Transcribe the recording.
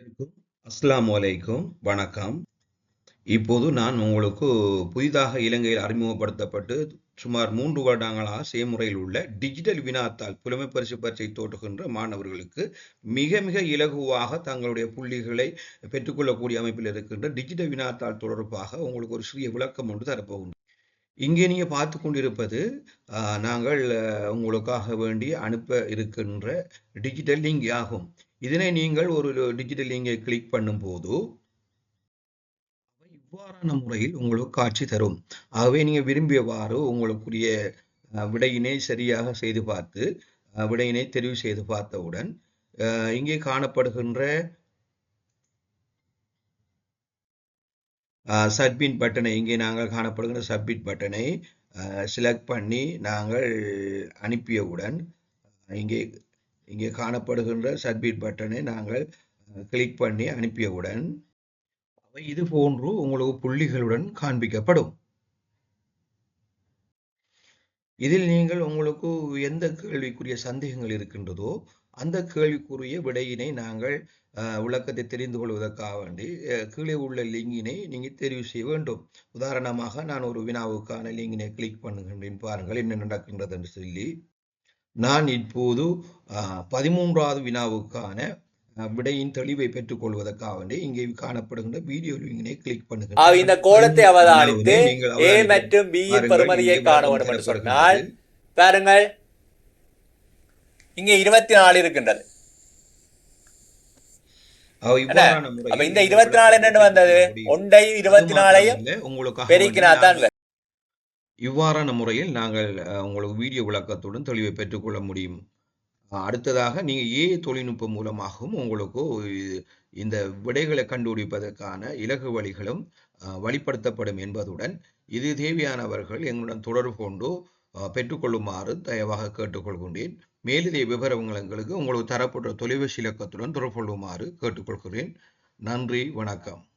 அனைவருக்கும் அஸ்லாம் வலைக்கும் வணக்கம். இப்போது நான் உங்களுக்கு புதிதாக இலங்கையில் அறிமுகப்படுத்தப்பட்டு சுமார் மூன்று வருடங்களாக செய்முறையில் உள்ள டிஜிட்டல் வினாத்தாள் புலமை பரிசு பரீட்சை தோற்றுகின்ற மாணவர்களுக்கு மிக மிக இலகுவாக தங்களுடைய புள்ளிகளை பெற்றுக்கொள்ளக்கூடிய அமைப்பில் இருக்கின்ற டிஜிட்டல் வினாத்தாள் தொடர்பாக உங்களுக்கு ஒரு சிறிய விளக்கம் ஒன்று தரப்போகின்றேன் இங்கே நீங்க பார்த்து கொண்டிருப்பது ஆஹ், நாங்கள் உங்களுக்காக வேண்டி அனுப்ப இருக்கின்ற டிஜிட்டல் லிங்க் ஆகும் இதனை நீங்கள் ஒரு டிஜிட்டல் லிங்கை கிளிக் பண்ணும்போது இவ்வாறான முறையில் உங்களுக்கு காட்சி தரும். ஆகவே நீங்கள் விரும்பியவாறு உங்களுக்குரிய விடையினை சரியாக செய்து பார்த்து விடையினை தெரிவு செய்து பார்த்தவுடன் இங்கே காணப்படுகின்ற சப்மிட் பட்டனை இங்கே நாங்கள் காணப்படுகின்ற சப்மிட் பட்டனை செலக்ட் பண்ணி நாங்கள் அனுப்பியவுடன் இங்கே இங்கே காணப்படுகின்ற சப்மிட் பட்டனை நாங்கள் கிளிக் பண்ணி அனுப்பியவுடன் அவை இது போன்று உங்களுக்கு புள்ளிகளுடன் காண்பிக்கப்படும். இதில் நீங்கள் உங்களுக்கு எந்த கேள்விக்குரிய சந்தேகங்கள் இருக்கின்றதோ அந்த கேள்விக்குரிய விடையினை நாங்கள் அஹ், விளக்கத்தை தெரிந்து கொள்வதற்காக வேண்டி கீழே உள்ள லிங்கினை நீங்கள் தெரிவு செய்ய வேண்டும். உதாரணமாக நான் ஒரு வினாவுக்கான லிங்கினை கிளிக் பண்ணுகின்றேன். பாருங்கள் என்ன நடக்கின்றது என்று சொல்லி நான் இப்போது பதிமூன்றாவது வினாவுக்கான விடையின் தெளிவை பெற்றுக் கொள்வதற்காக வேண்டி இங்கே காணப்படுகின்ற வீடியோ லிங்கினை கிளிக் பண்ணுகின்றேன் இந்த கோலத்தை அவதானித்து ஏ மற்றும் பி பெறுமதியை காண வேண்டும் என்று சொன்னால் பாருங்கள். இங்கே இருபத்தி நாலு இருக்கின்றது இந்த இருபத்தி நாலு என்னன்னு வந்தது? ஒன்றையும் இருபத்தி நாலையும் வேண்டி பெருக்கினா தான் இவ்வாறான முறையில் நாங்கள் உங்களுக்கு வீடியோ விளக்கத்துடன் தெளிவை பெற்றுக்கொள்ள முடியும். அடுத்ததாக நீங்கள் ஏ தொழில்நுட்பம் மூலமாகவும் உங்களுக்கு இந்த விடைகளை கண்டுபிடிப்பதற்கான இலகு வழிகளும் வழிப்படுத்தப்படும் என்பதுடன் இது தேவையானவர்கள் எங்களுடன் தொடர்பு கொண்டு பெற்றுக்கொள்ளுமாறு தயவாக கேட்டுக்கொள்கின்றேன். மேலதிக விவரங்களுக்கு உங்களுக்கு தரப்பட்ட தொலைபேசி இலக்கத்துடன் தொடர்பு கொள்ளுமாறு கேட்டுக்கொள்கிறேன். நன்றி வணக்கம்.